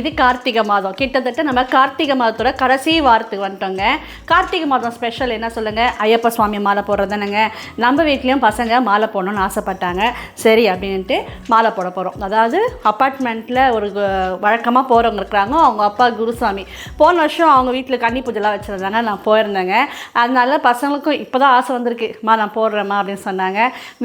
இது கார்த்திகை மாதம். கிட்டத்தட்ட நம்ம கார்த்திகை மாதத்தோட கடைசி வாரத்துக்கு வந்துட்டோங்க. கார்த்திகை மாதம் ஸ்பெஷல் என்ன சொல்லுங்கள் ஐயப்ப சுவாமி மாலை போடுறது தானேங்க நம்ம வீட்லேயும் பசங்க மாலை போடணும்னு ஆசைப்பட்டாங்க. சரி அப்படின்ட்டு மாலை போட போகிறோம் அதாவது அப்பார்ட்மெண்ட்டில் ஒரு வழக்கமாக போகிறவங்க இருக்கிறாங்க. அவங்க அப்பா குருசாமி. போன வருஷம் அவங்க வீட்டில் கன்னி பூஜைலாம் வச்சுருந்தாங்க நான் போயிருந்தேங்க. அதனால பசங்களுக்கும் இப்போ தான் ஆசை வந்திருக்கு. மா நான் போடுறேம்மா அப்படின்னு சொன்னாங்க.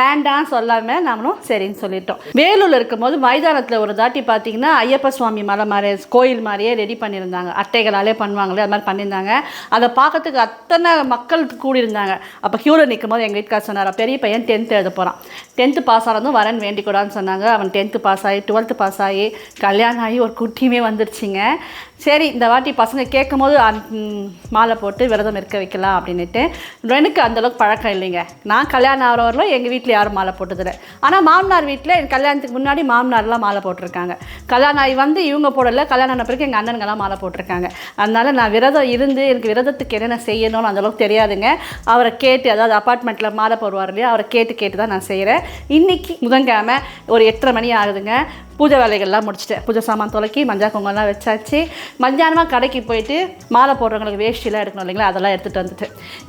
வேண்டாம் சொல்லாமல் நாமளும் சரின்னு சொல்லிட்டோம். வேலூரில் இருக்கும்போது மைதானத்தில் ஒரு தாட்டி பார்த்தீங்கன்னா ஐயப்ப சுவாமி மலை மாதிரி கோயில் மாதிரியே ரெடி பண்ணியிருந்தாங்க. அட்டைகளாலே பண்ணுவாங்களே அது மாதிரி பண்ணியிருந்தாங்க. அதை பார்க்கறதுக்கு அத்தனை மக்கள் கூடியிருந்தாங்க அப்போ க்யூவில் நிற்கும் போது எங்கள் வீட்டுக்கார் சொன்னார் பெரிய பையன் டென்த்து எழுத போகிறான் டென்த்து பாஸ் ஆனதும் வரேன் வேண்டிக்கூடான்னு சொன்னாங்க. அவன் டென்த்து பாஸ் ஆகி டுவெல்த்து பாஸ் ஆகி கல்யாணம் ஆகி ஒரு குட்டியுமே வந்துருச்சுங்க. சரி இந்த வாட்டி பசங்க கேட்கும் போது அந்- மாலை போட்டு விரதம் இருக்க வைக்கலாம் அப்படின்னுட்டு எனக்கு அந்தளவுக்கு பழக்கம் இல்லைங்க. நான் கல்யாணம் ஆகிற வரலும் எங்கள் வீட்டில் யாரும் மாலை போட்டதில்லை. ஆனால் மாமனார் வீட்டில் என் கல்யாணத்துக்கு முன்னாடி மாமனார்லாம் மாலை போட்டிருக்காங்க. கல்யாணம் ஆகி வந்து இவங்க போடல கல்யாணம் ஆன பிறகு எங்கள் அண்ணனுங்கெல்லாம் மாலை போட்டிருக்காங்க. அதனால் நான் விரதம் இருந்து எனக்கு விரதத்துக்கு என்னென்ன செய்யணும்னு அந்தளவுக்கு தெரியாதுங்க. அவரை கேட்டு அதாவது அப்பார்ட்மெண்ட்டில் மாலை போடுவார் இல்லையா அவரை கேட்டு கேட்டு தான் நான் செய்கிறேன் இன்றைக்கி புதன்கிழமை ஒரு எட்டரை மணி ஆகுதுங்க. பூஜை வேலைகள்லாம் முடிச்சிட்டேன். பூஜை சாமான் துலக்கி மஞ்சள் குங்கம்லாம் வச்சாச்சு. மத்தியானமாக கடைக்கு போயிட்டு மாலை போடுறவங்களுக்கு வேஷ்டிலாம் எடுக்கணும் இல்லைங்களா? அதெல்லாம் எடுத்துகிட்டு வந்துட்டு.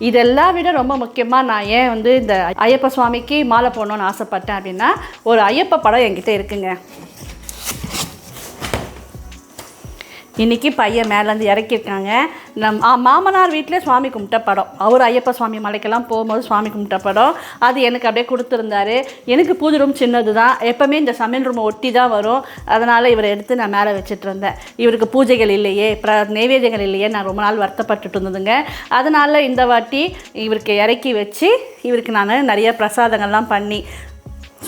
இதெல்லாம் விட ரொம்ப முக்கியமாக நான் ஏன் வந்து இந்த ஐயப்ப சுவாமிக்கு மாலை போடணும்னு ஆசைப்பட்டேன் அப்படின்னா ஒரு ஐயப்ப படம் என்கிட்ட இருக்குங்க. இன்றைக்கி பையன் மேலேருந்து இறக்கியிருக்காங்க. நம் மாமனார் வீட்டில் சுவாமி கும்பிட்ட படம். அவர் ஐயப்ப சுவாமி மலைக்கெல்லாம் போகும்போது சுவாமி கும்பிட்ட படம். அது எனக்கு அப்படியே கொடுத்துருந்தாரு. எனக்கு பூஜை ரூம் சின்னது தான். எப்போவுமே இந்த சமையல் ரூமை ஒட்டி தான் வரும். அதனால் இவரை எடுத்து நான் மேலே வச்சுட்டு இருந்தேன். இவருக்கு பூஜைகள் இல்லையே பிர நைவேத்தியங்கள் இல்லையே நான் ரொம்ப நாள் வருத்தப்பட்டுட்டு இருந்ததுங்க. அதனால் இந்த வாட்டி இவருக்கு இறக்கி வச்சு இவருக்கு நான் நிறைய பிரசாதங்கள்லாம் பண்ணி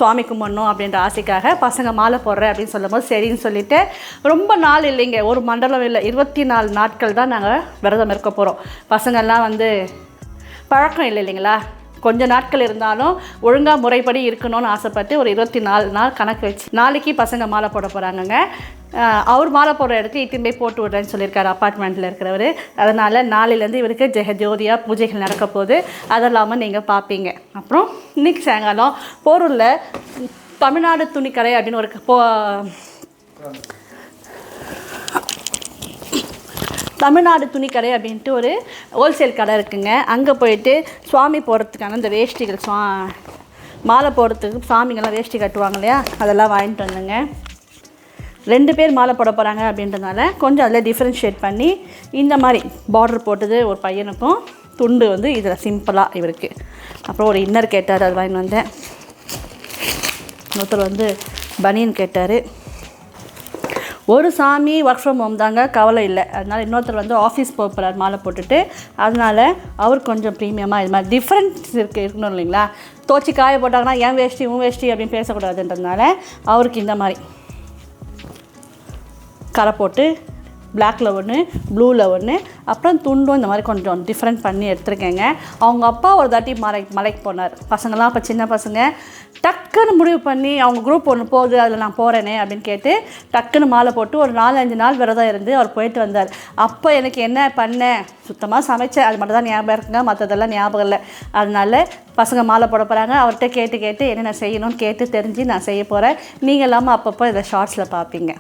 சுவாமி கும்பிடணும் அப்படின்ற ஆசைக்காக பசங்க மாலை போடுறேன் அப்படின்னு சொல்லும்போது சரின்னு சொல்லிட்டு ரொம்ப நாள் இல்லைங்க. ஒரு மண்டலம் இல்லை. இருபத்தி நாலு நாட்கள் தான் நாங்கள் விரதம் இருக்க போகிறோம் பசங்கள்லாம் வந்து பழக்கம் இல்லை இல்லைங்களா? கொஞ்ச நாட்கள் இருந்தாலும் ஒழுங்காக முறைப்படி இருக்கணும்னு ஆசைப்பட்டு ஒரு இருபத்தி நாலு நாள் கணக்கு வச்சு நாளைக்கு பசங்க மாலை போட போகிறாங்கங்க அவர் மாலை போடுற இடத்துக்கு இட்டுன்னு போய் போட்டு விட்றேன்னு சொல்லியிருக்காரு அப்பார்ட்மெண்ட்டில் இருக்கிறவர். அதனால் நாளையிலேருந்து இவருக்கு ஜெக ஜோதியாக பூஜைகள் நடக்க போகுது. அதெல்லாமல் நீங்கள் பார்ப்பீங்க அப்புறம் இன்னைக்கு சாயங்காலம் போரூரில் தமிழ்நாடு துணிக்கடை அப்படின்னு ஒரு போ தமிழ்நாடு துணிக்கடை அப்படின்ட்டு ஒரு ஹோல்சேல் கடை இருக்குங்க. அங்கே போயிட்டு சுவாமி போடுறதுக்கான இந்த வேஷ்டிகள் சுவா மாலை போடுறதுக்கு சாமிங்கெல்லாம் வேஷ்டி கட்டுவாங்க இல்லையா? அதெல்லாம் வாங்கிட்டு வந்தேங்க. ரெண்டு பேர் மாலை போட போகிறாங்க அப்படின்றதுனால கொஞ்சம் அதில் டிஃப்ரென்ஷியேட் பண்ணி இந்த மாதிரி பார்டர் போட்டது ஒரு பையனுக்கும் துண்டு வந்து இதில் சிம்பிளாக இவருக்கு. அப்புறம் ஒரு இன்னர் கேட்டார் அது வாங்கிட்டு வந்தேன். ஒருத்தர் வந்து பனியன் கேட்டார். ஒரு சாமி ஒர்க் ஃப்ரம் ஹோம் தாங்க கவலை இல்லை. அதனால் இன்னொருத்தர் வந்து ஆஃபீஸ் போகிறார் மாலை போட்டுட்டு. அதனால் அவர் கொஞ்சம் ப்ரீமியமாக இது மாதிரி டிஃப்ரெண்ட்ஸ் இருக்குது இருக்கணும் இல்லைங்களா? தோச்சி காய போட்டாங்கன்னா ஏன் வேஷ்டி உன் வேஷ்டி அப்படின்னு பேசக்கூடாதுன்றதுனால அவருக்கு இந்த மாதிரி. கரை போட்டு பிளாக்ல ஒன்று ப்ளூவில் ஒன்று அப்புறம் துண்டும் இந்த மாதிரி கொஞ்சம் டிஃப்ரெண்ட் பண்ணி எடுத்திருக்கேங்க. அவங்க அப்பா ஒரு தாட்டி மலை மலைக்கு போனார். பசங்களாம் அப்போ சின்ன பசங்க. டக்குன்னு முடிவு பண்ணி அவங்க குரூப் ஒன்று போகுது அதில் நான் போகிறேனே அப்படின்னு கேட்டு டக்குன்னு மாலை போட்டு ஒரு நாலு அஞ்சு நாள் விரதம் இருந்து அவர் போயிட்டு வந்தார். அப்போ எனக்கு என்ன பண்ணேன்? சுத்தமாக சமைச்சேன். அது மட்டும் தான் ஞாபகம் இருக்குங்க. மற்றதெல்லாம் ஞாபகம் இல்லை. அதனால பசங்க மாலை போட போகிறாங்க அவர்கிட்ட கேட்டு கேட்டு என்னென்ன செய்யணும்னு கேட்டு தெரிஞ்சு நான் செய்ய போகிறேன் நீங்கள் இல்லாமல் அப்பப்போ இதை ஷார்ட்ஸில் பார்ப்பீங்க.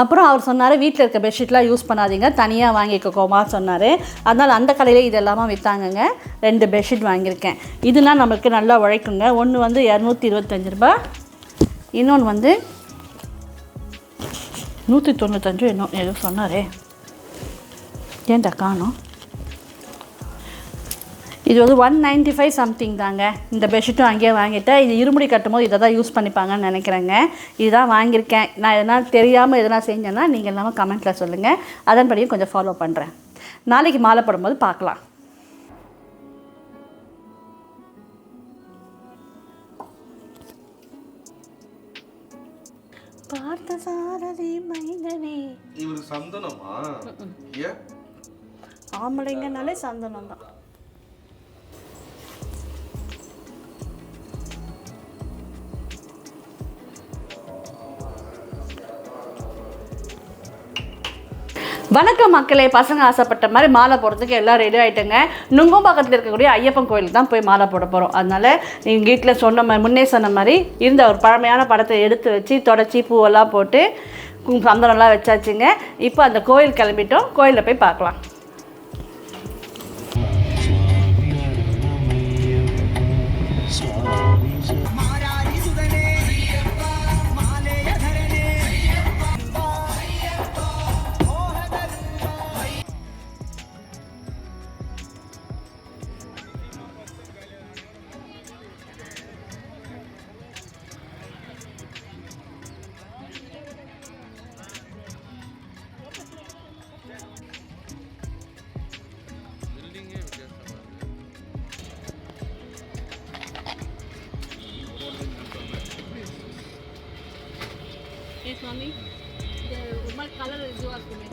அப்புறம் அவர் சொன்னார் வீட்டில் இருக்க பெட்ஷீட்லாம் யூஸ் பண்ணாதீங்க. தனியாக வாங்கிக்கோமா சொன்னார். அதனால் அந்த கடையில் இது எல்லாமே விற்றாங்கங்க ரெண்டு பெட்ஷீட் வாங்கியிருக்கேன். இதுனா நம்மளுக்கு நல்லா உழைக்குங்க. ஒன்று வந்து இரநூத்தி இருபத்தஞ்சி ரூபா இன்னொன்று வந்து நூற்றி தொண்ணூத்தஞ்சு இன்னும் எதுவும் சொன்னாரே. ஏன்டா காணும்? இது வந்து ஒன் நைன்ட்டி ஃபைவ் சம்திங் தாங்க. இந்த பெட்ஷீட்டும் அங்கேயே வாங்கிட்டேன். இது இருமுடி கட்டும் போது இதை தான் யூஸ் பண்ணிப்பாங்கன்னு நினைக்கிறேங்க. இதுதான் வாங்கியிருக்கேன். நான் எதனா தெரியாமல் எதனா செஞ்சேன்னா நீங்கள் எல்லாமே கமெண்ட்டில் சொல்லுங்கள் அதன்படியும் கொஞ்சம் ஃபாலோ பண்ணுறேன் நாளைக்கு மாலை போடும்போது பார்க்கலாம். பார்த்த சாரதி மைந்தனே. இவரு சந்தனமா? ஆம்பளைங்கனாலே சந்தனம் தான் வணக்கம் மக்களே பசங்க ஆசைப்பட்ட மாதிரி மாலை போடுறதுக்கு எல்லாம் ரெடி ஆகிட்டேங்க நுங்கும் பக்கத்தில் இருக்கக்கூடிய ஐயப்பன் கோயிலுக்கு தான் போய் மாலை போட போகிறோம் அதனால் நீங்கள் வீட்டில் சொன்ன மாதிரி முன்னே சொன்ன மாதிரி இருந்த ஒரு பழமையான படத்தை எடுத்து வச்சு தொடச்சி பூவெல்லாம் போட்டு சந்தனம்லாம் வச்சாச்சுங்க. இப்போ அந்த கோயில் கிளம்பிட்டோம். கோயிலில் போய் பார்க்கலாம். சுவாமி ஒரு மாதிரி கலர் இதுவாக இருக்குமே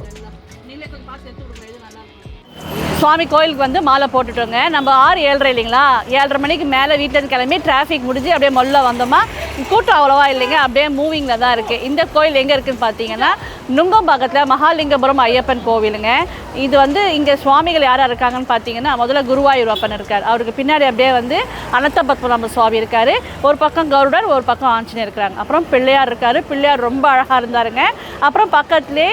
நீங்களே கொஞ்சம் பார்த்து எடுத்து கொடுங்க இது நல்லா இருக்கும். சுவாமி கோயிலுக்கு வந்து மாலை போட்டுட்டோங்க. நம்ம ஆறு ஏழரை இல்லைங்களா? ஏழரை மணிக்கு மேலே வீட்டிலேருந்து கிளம்பி டிராஃபிக் முடிஞ்சு அப்படியே மொல்ல வந்தோமா? கூட்டம் அவ்வளோவா இல்லைங்க. அப்படியே மூவிங்கில் தான் இருக்குது இந்த கோயில் எங்கே இருக்குதுன்னு பார்த்தீங்கன்னா நுங்கம்பாக்கத்தில் மகாலிங்கபுரம் ஐயப்பன் கோவிலுங்க. இது வந்து இங்கே சுவாமிகள் யார் இருக்காங்கன்னு பார்த்தீங்கன்னா முதல்ல குருவாயூர் அப்பன் இருக்கார். அவருக்கு பின்னாடி அப்படியே வந்து அனந்த பத்மநாப சுவாமி இருக்கார். ஒரு பக்கம் கருடர் ஒரு பக்கம் ஆஞ்சநேயர் இருக்கிறாங்க. அப்புறம் பிள்ளையார் இருக்கார். பிள்ளையார் ரொம்ப அழகாக இருந்தாருங்க. அப்புறம் பக்கத்துலேயே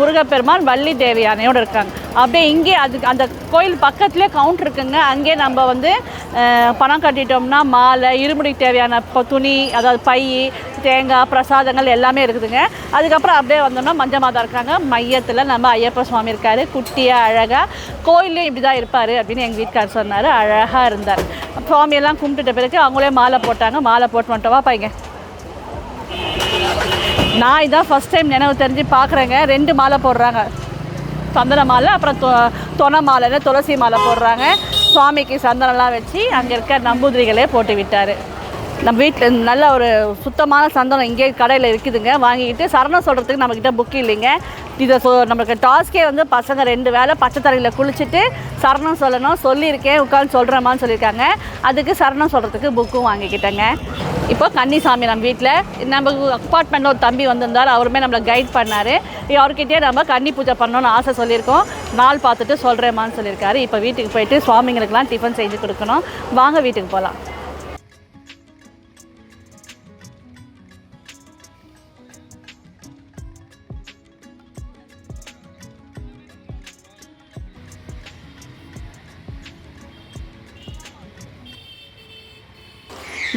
முருகப்பெருமான் வள்ளி தேவியானையோடு இருக்காங்க. அப்படியே இங்கே அதுக்கு அந்த கோயில் பக்கத்துலேயே கவுண்ட் இருக்குங்க. அங்கே நம்ம வந்து பணம் கட்டிட்டோம்னா மாலை இருமுடிக்கு தேவையான இப்போ துணி அதாவது பை தேங்காய் பிரசாதங்கள் எல்லாமே இருக்குதுங்க. அதுக்கப்புறம் அப்படியே வந்தோம்னா மஞ்ச மாதா இருக்காங்க. மையத்தில் நம்ம ஐயப்ப சுவாமி இருக்கார். குட்டியாக அழகாக கோயிலையும் இப்படி தான் இருப்பார் அப்படின்னு எங்கள் வீட்டுக்கார் சொன்னார். அழகாக இருந்தார். சுவாமியெல்லாம் கும்பிட்டுட்ட பிறகு அவங்களே மாலை போட்டாங்க. மாலை போட்டு மட்டும் வா நான் இதான் ஃபஸ்ட் டைம் நினைவு தெரிஞ்சு பார்க்குறேங்க ரெண்டு மாலை போடுறாங்க. சந்தன மாலை அப்புறம் தொ தொன மாலைன்னு துளசி மாலை போடுறாங்க. சுவாமிக்கு சந்தனம்லாம் வச்சு அங்கே இருக்க நம்பூதிரிகளே போட்டு விட்டார். நம்ம வீட்டில் நல்ல ஒரு சுத்தமான சந்தனம் இங்கே கடையில் இருக்குதுங்க. வாங்கிக்கிட்டு சரணம் சொல்கிறதுக்கு நம்மக்கிட்ட புக் இல்லைங்க. இதை சொ நம்மளுக்கு டாஸ்கே வந்து பசங்க ரெண்டு வேளை பச்சை தரையில் குளிச்சுட்டு சரணம் சொல்லணும் சொல்லியிருக்கேன் உட்காந்து சொல்கிறேம்மான்னு சொல்லியிருக்காங்க. அதுக்கு சரணம் சொல்கிறதுக்கு புக்கும் வாங்கிக்கிட்டேங்க. இப்போ கன்னிசாமி நம்ம வீட்டில் நம்ம அப்பார்ட்மெண்ட்டில் ஒரு தம்பி வந்திருந்தார் அவருமே நம்மளை கைட் பண்ணார். அவர்கிட்டயே நம்ம கன்னி பூஜை பண்ணணும்னு ஆசை சொல்லியிருக்கோம். நாள் பார்த்துட்டு சொல்கிறேம்மான்னு சொல்லியிருக்காரு. இப்போ வீட்டுக்கு போயிட்டு சுவாமிங்களுக்கெல்லாம் டிஃபன் செஞ்சு கொடுக்கணும். வாங்க வீட்டுக்கு போகலாம்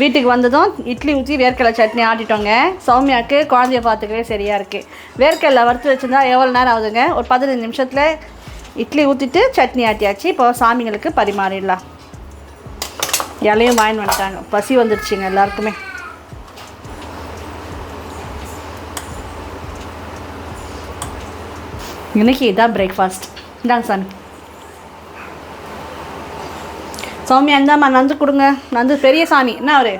வீட்டுக்கு வந்ததும் இட்லி ஊற்றி வேர்க்கடலை சட்னி ஆட்டிட்டோங்க. சௌமியாவுக்கு குழந்தைய பார்த்துக்கவே சரியாக இருக்குது வேர்க்கடலை வறுத்து வச்சுருந்தா எவ்வளோ நேரம் ஆகுதுங்க? ஒரு பதினஞ்சு நிமிஷத்தில் இட்லி ஊற்றிட்டு சட்னி ஆட்டியாச்சு. இப்போ சாமிங்களுக்கு பரிமாறிடலாம். இலையும் வாங்கி வந்துட்டாங்க. பசி வந்துடுச்சுங்க எல்லாருக்குமே. இன்னைக்கு இதான் பிரேக்ஃபாஸ்ட் இந்தாங்க சாமி. சௌமியா இந்தாம்மா நந்து கொடுங்க. நந்து பெரிய சாமி என்ன அவரு?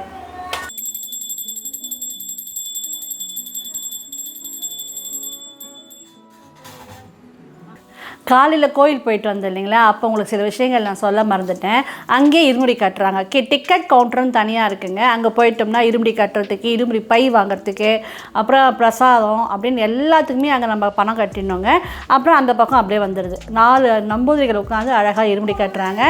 காலையில் கோயில் போயிட்டு வந்தேன் இல்லைங்களா? அப்போ உங்களுக்கு சில விஷயங்கள் நான் சொல்ல மறந்துட்டேன். அங்கேயே இருமுடி கட்டுறாங்க. கி டிக்கெட் கவுண்டர்னு தனியாக இருக்குங்க. அங்கே போயிட்டோம்னா இருமுடி கட்டுறதுக்கு இருமுடி பை வாங்குறதுக்கு அப்புறம் பிரசாதம் அப்படின்னு எல்லாத்துக்குமே அங்கே நம்ம பணம் கட்டினோங்க அப்புறம் அந்த பக்கம் அப்படியே வந்துடுது நாலு நம்பூதிரிகள் உட்காந்து அழகாக இருமுடி கட்டுறாங்க.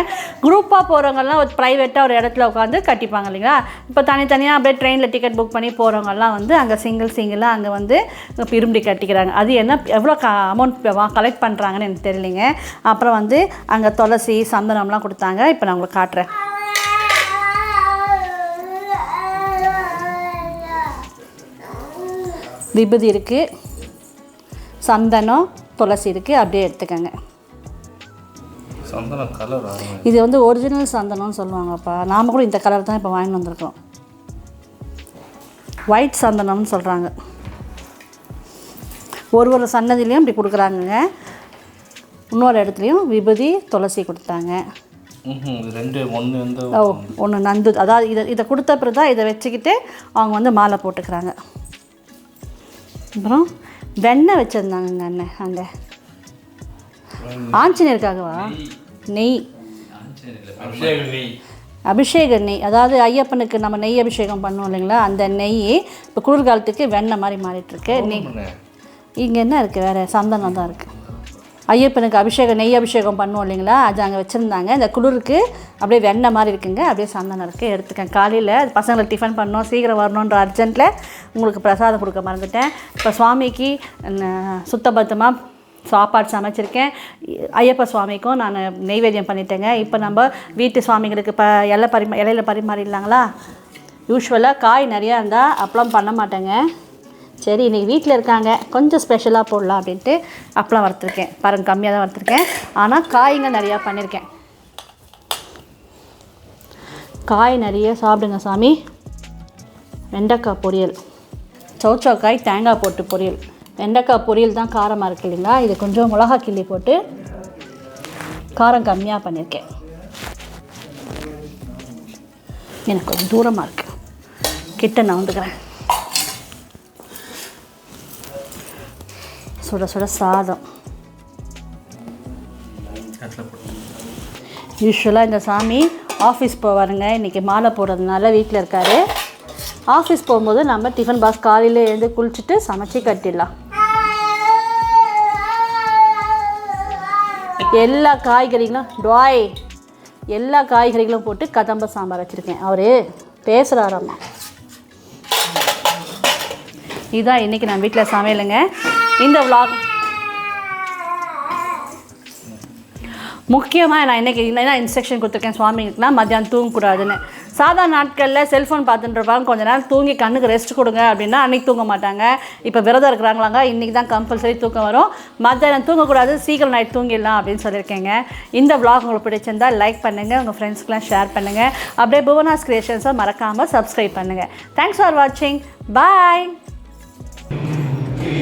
குரூப்பாக போகிறவங்கெல்லாம் ஒரு ப்ரைவேட்டாக ஒரு இடத்துல உட்காந்து கட்டிப்பாங்க இல்லைங்களா? இப்போ தனித்தனியாக அப்படியே ட்ரெயினில் டிக்கெட் புக் பண்ணி போகிறவங்கலாம் வந்து அங்கே சிங்கிள் சிங்கிளாக அங்கே வந்து இருமுடி கட்டிக்கிறாங்க. அது என்ன எவ்வளோ க அமௌண்ட் கலெக்ட் பண்ணுறாங்கன்னு எனக்கு தெரியலைங்க. அப்புறம் வந்து அங்கே துளசி சந்தனம்லாம் கொடுத்தாங்க. இப்போ நான் உங்களுக்கு காட்டுறேன். விபூதி இருக்குது சந்தனம் துளசி இருக்குது அப்படியே எடுத்துக்கோங்க. இது வந்து ஒரிஜினல் சந்தனம்னு சொல்லுவாங்கப்பா. நாம் கூட இந்த கலர் தான் இப்போ வாங்கிட்டு வந்திருக்கோம். ஒயிட் சந்தனம்னு சொல்கிறாங்க ஒரு ஒரு சன்னதிலையும் இப்படி கொடுக்குறாங்கங்க. இன்னொரு இடத்துலையும் விபூதி துளசி கொடுத்தாங்க. ரெண்டு ஒன்று வந்து ஓ ஒன்று நந்து அதாவது இதை இதை கொடுத்த பிறகு தான் இதை வச்சுக்கிட்டு அவங்க வந்து மாலை போட்டுக்கிறாங்க. அப்புறம் வெண்ணெய் வச்சுருந்தாங்கங்க அண்ணன் அங்கே. ஆஞ்சநேயருக்காகவா? நெய். அபிஷேக நெய். அதாவது ஐயப்பனுக்கு நம்ம நெய் அபிஷேகம் பண்ணுவோம் இல்லைங்களா? அந்த நெய் இப்போ குளிர்காலத்துக்கு வெண்ணெய் மாதிரி மாறிட்டுருக்கு நெய். இங்கே என்ன இருக்குது வேறு சந்தனம் தான் இருக்குது ஐயப்பனுக்கு அபிஷேகம் நெய் அபிஷேகம் பண்ணுவோம் இல்லைங்களா? அது அங்கே வச்சுருந்தாங்க. இந்த குளிருக்கு அப்படியே வெண்ணெய் மாதிரி இருக்குங்க. அப்படியே சந்தனம் இருக்குது எடுத்துக்கேன். காலையில் பசங்களை டிஃபன் பண்ணோம் சீக்கிரம் வரணுன்ற அர்ஜென்ட்டில் உங்களுக்கு பிரசாதம் கொடுக்க மறந்துட்டேன். இப்போ சுவாமிக்கு சுத்தபத்தமாக சாப்பாடு சமைச்சிருக்கேன். ஐயப்ப சுவாமிக்கும் நான் நெய்வேத்தியம் பண்ணிட்டேங்க. இப்போ நம்ம வீட்டு சுவாமிகளுக்கு இப்போ இலை பரிமா இலையில பரிமாறிடலாங்களா? யூஸ்வலாக காய் நிறையா இருந்தால் அப்பளம் பண்ண மாட்டேங்க. சரி இன்றைக்கி வீட்டில் இருக்காங்க. கொஞ்சம் ஸ்பெஷலாக போடலாம் அப்படின்ட்டு அப்பளம் வறுத்துருக்கேன். பாருங்கள் கம்மியாக தான் வறுத்துருக்கேன். ஆனால் காய்ங்க நிறையா பண்ணியிருக்கேன் காய் நிறைய சாப்பிடுங்க சாமி. வெண்டைக்காய் பொரியல். சௌச்சோக்காய் தேங்காய் போட்டு பொரியல். வெண்டைக்காய் பொரியல் தான் காரமாக இருக்கு இல்லைங்களா? இது கொஞ்சம் மிளகா கிள்ளி போட்டு காரம் கம்மியாக பண்ணியிருக்கேன் எனக்கு கொஞ்சம் தூரமாக இருக்குது கிட்ட நான் வந்துக்கிறேன். சுட சுட சாதம் யூஸ்வலாக இந்த சாமி ஆஃபீஸ் போவாருங்க இன்றைக்கி மாலை போடுறதுனால வீட்டில் இருக்காரு. ஆஃபீஸ் போகும்போது நம்ம டிஃபன் பாக்ஸ் காலையில் எழுந்து குளிச்சுட்டு சமைச்சு கட்டிடலாம். எல்லா காய்கறிகளும் டாய் எல்லா காய்கறிகளும் போட்டு கதம்ப சாம்பார் வச்சுருக்கேன். அவர் பேசுகிறாராம்மா இதுதான் இன்றைக்கி நான் வீட்டில் சமையலுங்க. இந்த விலாக் முக்கியமாக நான் இன்றைக்கி என்ன இன்ஸ்ட்ரக்ஷன் கொடுத்துருக்கேன் சுவாமிக்குனா மத்தியானம் தூங்கக்கூடாதுன்னு. சாதாரண நாட்களில் செல்ஃபோன் பார்த்துட்டு இருப்பாங்க கொஞ்ச நேரம் தூங்கி கண்ணுக்கு ரெஸ்ட் கொடுங்க அப்படின்னா அன்றைக்கி தூங்க மாட்டாங்க. இப்போ விரதம் இருக்கிறாங்களாங்க இன்றைக்கி தான் கம்பல்சரி தூக்கம் வரும். மத்தியானம் தூங்கக்கூடாது சீக்கிரம் நைட் தூங்கிடலாம் அப்படின்னு சொல்லியிருக்கேங்க. இந்த vlog உங்களுக்கு பிடிச்சிருந்தா லைக் பண்ணுங்கள் உங்கள் ஃப்ரெண்ட்ஸ்க்குலாம் ஷேர் பண்ணுங்கள் அப்படியே புவனாஸ் கிரியேஷன்ஸை மறக்காமல் சப்ஸ்கிரைப் பண்ணுங்கள் தேங்க்ஸ் ஃபார் வாட்சிங் பாய்